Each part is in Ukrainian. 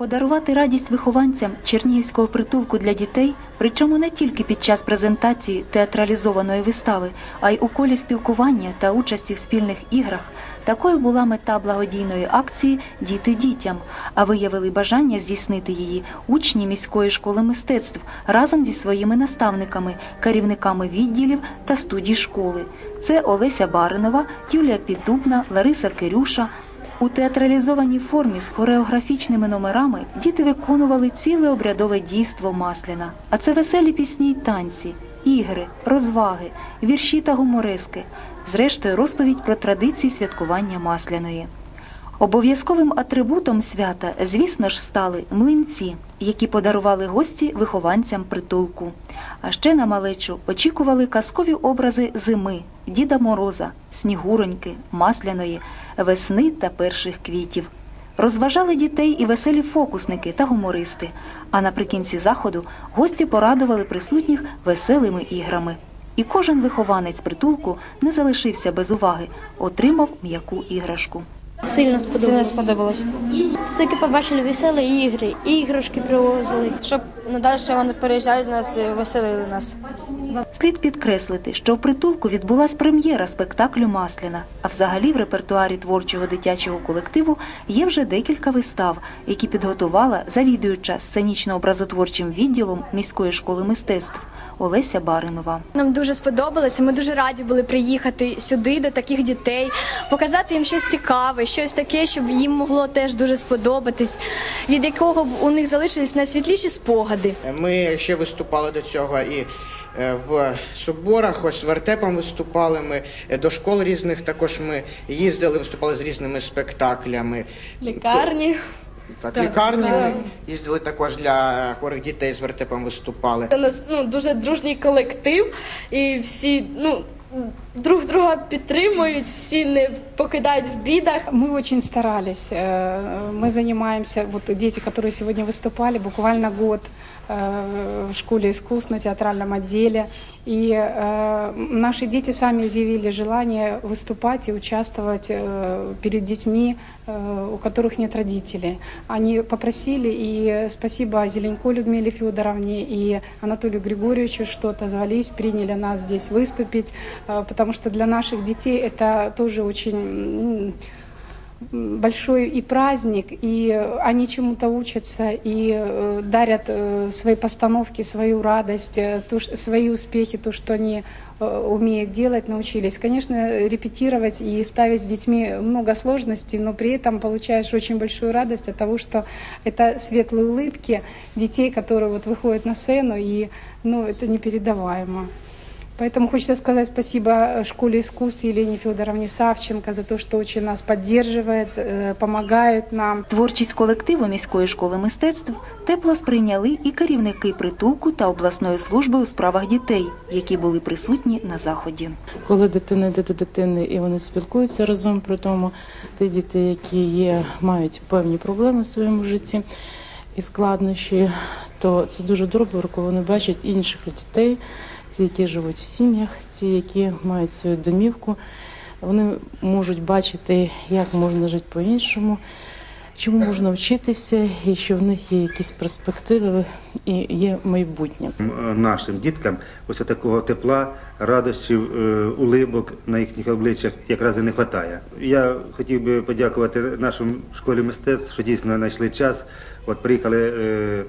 Подарувати радість вихованцям Чернігівського притулку для дітей, причому не тільки під час презентації театралізованої вистави, а й у колі спілкування та участі в спільних іграх. Такою була мета благодійної акції Діти дітям. А виявили бажання здійснити її учні міської школи мистецтв разом зі своїми наставниками, керівниками відділів та студій школи. Це Олеся Баринова, Юлія Піддубна, Лариса Кирюша. У театралізованій формі з хореографічними номерами діти виконували ціле обрядове дійство Масляна. А це веселі пісні й танці, ігри, розваги, вірші та гуморески. Зрештою, розповідь про традиції святкування Масляної. Обов'язковим атрибутом свята, звісно ж, стали млинці, які подарували гості вихованцям притулку. А ще на малечу очікували казкові образи зими, Діда Мороза, Снігуроньки, Масляної, весни та перших квітів. Розважали дітей і веселі фокусники та гумористи. А наприкінці заходу гості порадували присутніх веселими іграми. І кожен вихованець притулку не залишився без уваги, отримав м'яку іграшку. Сильно Сильно сподобалось. сподобалось. Тут таки побачили веселі ігри, іграшки привозили. Щоб надалі вони переїжджають до нас, і веселили нас. Слід підкреслити, що в притулку відбулась прем'єра спектаклю Масляна. А взагалі в репертуарі творчого дитячого колективу є вже декілька вистав, які підготувала завідуюча сценічно-образотворчим відділом міської школи мистецтв Олеся Баринова. Нам дуже сподобалося. Ми дуже раді були приїхати сюди до таких дітей, показати їм щось цікаве, щось таке, щоб їм могло теж дуже сподобатись, від якого б у них залишились найсвітліші спогади. Ми ще виступали до цього і в соборах, ось вертепом виступали ми, е, до школ різних також ми їздили, виступали з різними спектаклями. Лікарні. Так, лікарні ми їздили також для е, хворих дітей з вертепом виступали. У нас ну дуже дружній колектив, і всі ну друг друга підтримують, всі не покидають в бідах. Мы очень старались. Э, Мы занимаемся, вот дети, которые сегодня выступали, буквально год э, в школе искусств на театральном отделе. И э, наши дети сами изъявили желание выступать и участвовать э, перед детьми, э, у которых нет родителей. Они попросили, и спасибо Зеленко Людмиле Федоровне и Анатолию Григорьевичу, что отозвались, приняли нас здесь выступить, э, потому что для наших детей это тоже очень м, большой и праздник, и они чему-то учатся, и э, дарят э, свои постановки, свою радость, э, то, ш- свои успехи, то, что они э, умеют делать, научились. Конечно, репетировать и ставить с детьми много сложностей, но при этом получаешь очень большую радость от того, что это светлые улыбки детей, которые вот выходят на сцену, и ну, это непередаваемо. Поэтому хочется сказать спасибо э, школе искусств Елене Федоровне Савченко за то, что очень нас поддерживает, э, помогает нам. Творчість колективу міської школи мистецтв тепло сприйняли і керівники притулку та обласної служби у справах дітей, які були присутні на заході. коли дитина йде до дитини і вони спілкуються разом при тому, ті діти, які є, мають певні проблеми в своєму житті і складнощі, то це дуже добре, коли вони бачать інших дітей, ті, які живуть в сім'ях, ті, які мають свою домівку. Вони можуть бачити, як можна жити по-іншому, чому можна вчитися, і що в них є якісь перспективи і є майбутнє. Нашим діткам ось такого тепла, радощів, е, улибок на їхніх обличчях якраз і не вистачає. Я хотів би подякувати нашому школі мистецтв, що дійсно знайшли час. От приїхали е,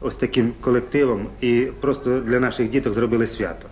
ось таким колективом і просто для наших діток зробили свято.